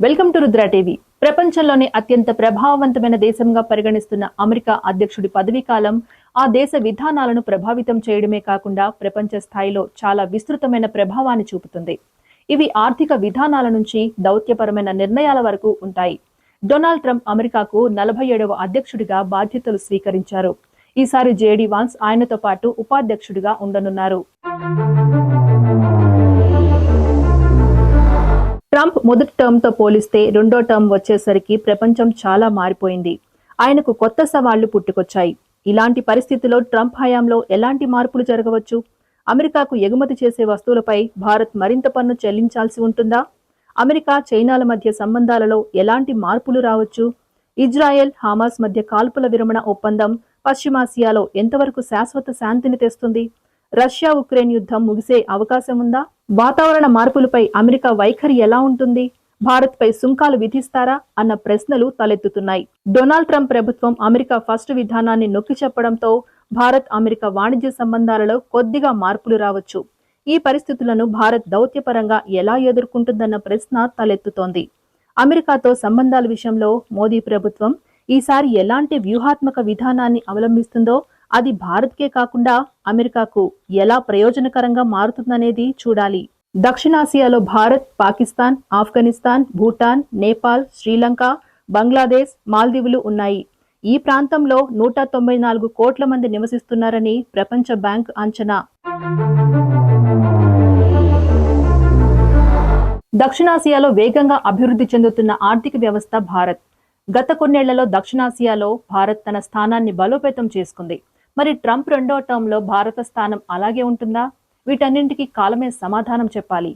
Welcome to Rudra TV. ప్రపంచంలోనే అత్యంత ప్రభావవంతమైన దేశంగా పరిగణిస్తున్న అమెరికా అధ్యక్షుడి పదవీ కాలం ఆ దేశ విధానాలను ప్రభావితం చేయడమే కాకుండా ప్రపంచ స్థాయిలో చాలా విస్తృతమైన ప్రభావాన్ని చూపుతుంది. ఇవి ఆర్థిక విధానాల నుంచి దౌత్యపరమైన నిర్ణయాల వరకు ఉంటాయి. డొనాల్డ్ ట్రంప్ అమెరికాకు నలభై ఏడవ అధ్యక్షుడిగా బాధ్యతలు స్వీకరించారు. ఈసారి జేడీ వాన్స్ ఆయనతో పాటు ఉపాధ్యక్షుడిగా ఉండనున్నారు. మొదటి టర్మ్తో పోలిస్తే రెండో టర్మ్ వచ్చేసరికి ప్రపంచం చాలా మారిపోయింది. ఆయనకు కొత్త సవాళ్ళు పుట్టుకొచ్చాయి. ఇలాంటి పరిస్థితిలో ట్రంప్ హయాంలో ఎలాంటి మార్పులు జరగవచ్చు? అమెరికాకు ఎగుమతి చేసే వస్తువులపై భారత్ మరింత పన్ను చెల్లించాల్సి ఉంటుందా? అమెరికా చైనాల మధ్య సంబంధాలలో ఎలాంటి మార్పులు రావచ్చు? ఇజ్రాయెల్ హామాస్ మధ్య కాల్పుల విరమణ ఒప్పందం పశ్చిమాసియాలో ఎంతవరకు శాశ్వత శాంతిని తెస్తుంది? రష్యా ఉక్రెయిన్ యుద్ధం ముగిసే అవకాశం ఉందా? వాతావరణ మార్పులపై అమెరికా వైఖరి ఎలా ఉంటుంది? భారత్పై సుంకాలు విధిస్తారా? అన్న ప్రశ్నలు తలెత్తుతున్నాయి. డొనాల్డ్ ట్రంప్ ప్రభుత్వం అమెరికా ఫస్ట్ విధానాన్ని నొక్కి చెప్పడంతో భారత్ అమెరికా వాణిజ్య సంబంధాలలో కొద్దిగా మార్పులు రావచ్చు. ఈ పరిస్థితులను భారత్ దౌత్యపరంగా ఎలా ఎదుర్కొంటుందన్న ప్రశ్న తలెత్తుతోంది. అమెరికాతో సంబంధాల విషయంలో మోదీ ప్రభుత్వం ఈసారి ఎలాంటి వ్యూహాత్మక విధానాన్ని అవలంబిస్తుందో అది భారత్కే కాకుండా అమెరికాకు ఎలా ప్రయోజనకరంగా మారుతుందనేది చూడాలి. దక్షిణాసియాలో భారత్ పాకిస్తాన్ ఆఫ్ఘనిస్తాన్ భూటాన్ నేపాల్ శ్రీలంక బంగ్లాదేశ్ మాల్దీవులు ఉన్నాయి. ఈ ప్రాంతంలో నూట తొంభై నాలుగు కోట్ల మంది నివసిస్తున్నారని ప్రపంచ బ్యాంక్ అంచనా. దక్షిణాసియాలో వేగంగా అభివృద్ధి చెందుతున్న ఆర్థిక వ్యవస్థ భారత్. గత కొన్నేళ్ళలో దక్షిణాసియాలో భారత్ తన స్థానాన్ని బలోపేతం చేసుకుంది. మరి ట్రంప్ రెండో టర్మ్లో భారత స్థానం అలాగే ఉంటుందా? వీటన్నింటికీ కాలమే సమాధానం చెప్పాలి.